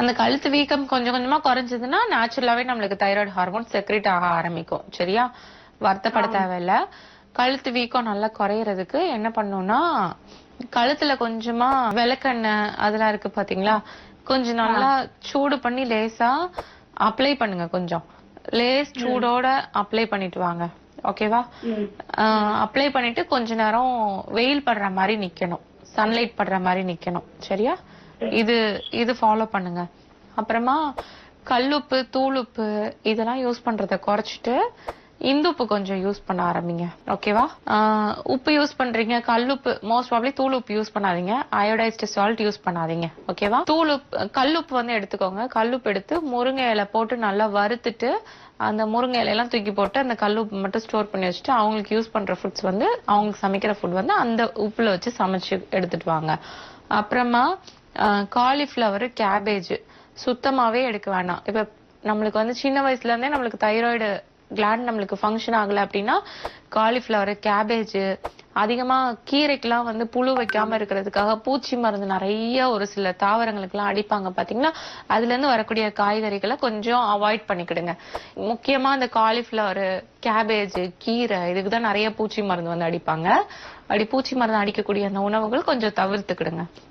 அந்த கழுத்து வீக்கம் கொஞ்சம் கொஞ்சமா குறைஞ்சதுன்னா நேச்சுரலாவே நம்மளுக்கு தைராய்டு ஹார்மோன் செக்ரேட் ஆக ஆரம்பிக்கும். சரியா? வருத்தப்பட தேவையில்ல. கழுத்து வீக்கம் நல்லா குறையறதுக்கு என்ன பண்ணணும்னா கழுத்துல கொஞ்சமா விளக்கெண்ணெய் அதெல்லாம் இருக்கு பாத்தீங்களா? கொஞ்சம் நல்லா சூடு பண்ணி லேசா அப்ளை பண்ணுங்க கொஞ்சம். லேஸ் சூடோட அப்ளை பண்ணிட்டு வாங்க. ஓகேவா அப்ளை பண்ணிட்டு கொஞ்ச நேரம் வெயில் படுற மாதிரி நிக்கணும். சன்லைட் படுற மாதிரி நிக்கணும். சரியா? இது இது ஃபாலோ பண்ணுங்க. அப்புறமா கல்லுப்பு தூளுப்பு இதெல்லாம் யூஸ் பண்றத குறைச்சிட்டு இந்துப்பு கொஞ்சம் யூஸ் பண்ண ஆரம்பிங்க. ஓகேவா உப்பு யூஸ் பண்றீங்க கல்லுப்பு மோஸ்ட் ப்ராப்ளி தூள் உப்பு யூஸ் பண்ணாதீங்க. அயோடைஸ்டு சால்ட் யூஸ் பண்ணாதீங்க. ஓகேவா தூள் உப்பு கல்லுப்பு வந்து எடுத்துக்கோங்க. கல்லுப்பு எடுத்து முருங்கை இலை போட்டு நல்லா வறுத்துட்டு அந்த முருங்கை இலையெல்லாம் தூக்கி போட்டு அந்த கல்லுப்பு மட்டும் ஸ்டோர் பண்ணி வச்சுட்டு அவங்களுக்கு யூஸ் பண்ற ஃபுட்ஸ் வந்து அவங்களுக்கு சமைக்கிற ஃபுட் வந்து அந்த உப்புல வச்சு சமைச்சு எடுத்துட்டு வாங்க. அப்புறமா காலிஃப்ளவர் கேபேஜ் சுத்தமாவே எடுக்க வேணாம். இப்ப நம்மளுக்கு வந்து சின்ன வயசுல இருந்தே நம்மளுக்கு தைராய்டு கிளாண்ட் நம்மளுக்கு ஃபங்க்ஷன் ஆகல அப்படின்னா காலிஃப்ளவர் கேபேஜ் அதிகமா கீரைக்கெல்லாம் வந்து புழு வைக்காம இருக்கிறதுக்காக பூச்சி மருந்து நிறைய ஒரு சில தாவரங்களுக்கெல்லாம் அடிப்பாங்க பாத்தீங்கன்னா அதுல இருந்து வரக்கூடிய காய்கறிகளை கொஞ்சம் அவாய்ட் பண்ணிக்கிடுங்க. முக்கியமா இந்த காலிஃப்ளவர் கேபேஜ் கீரை இதுக்கு தான் நிறைய பூச்சி மருந்து வந்து அடிப்பாங்க. அப்படி பூச்சி மருந்து அடிக்கக்கூடிய அந்த உணவுகள் கொஞ்சம் தவிர்த்துக்கிடுங்க.